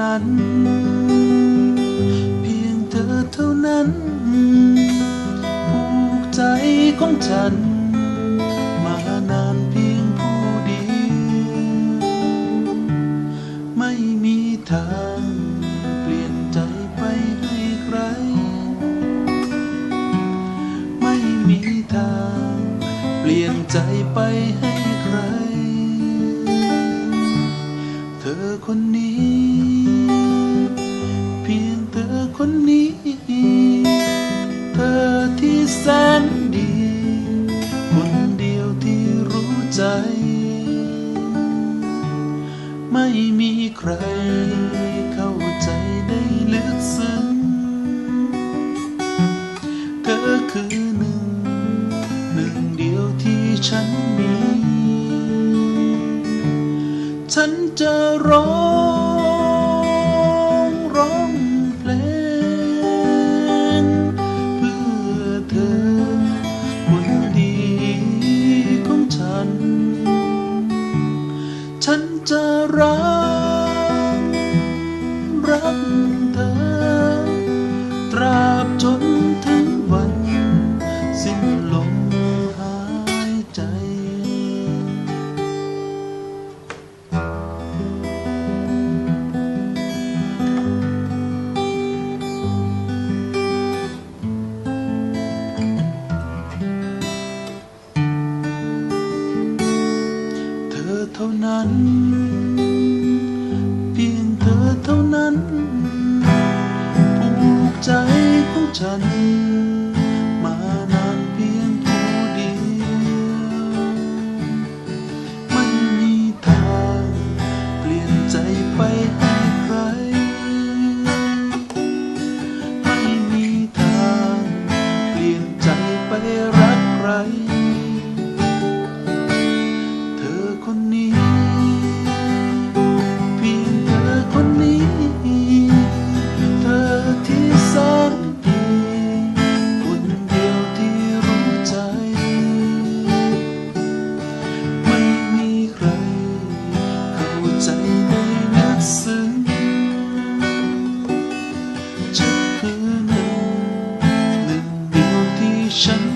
เท่านั้น เพียงเธอเท่านั้นผูกใจของฉัน มานานเพียงผู้เดียวไม่มีทางเปลี่ยนใจไปให้ใคร ไม่มีทางเปลี่ยนใจไปให้ใคร เธอคนนี้ ไม่มีใครเข้าใจได้ลึกซึ้งเธอคือหนึ่ง หนึ่งเดียวที่ฉันมี ฉันจะรอ รัก รักเธอ ตราบจนถึงวัน สิ้นลมหายใจ เธอเท่านั้น ฉัน มานานเพียงผู้เดียวไม่มีทางเปลี่ยนใจไปให้ใคร ไม่มีทางเปลี่ยนใจไปรักใคร 神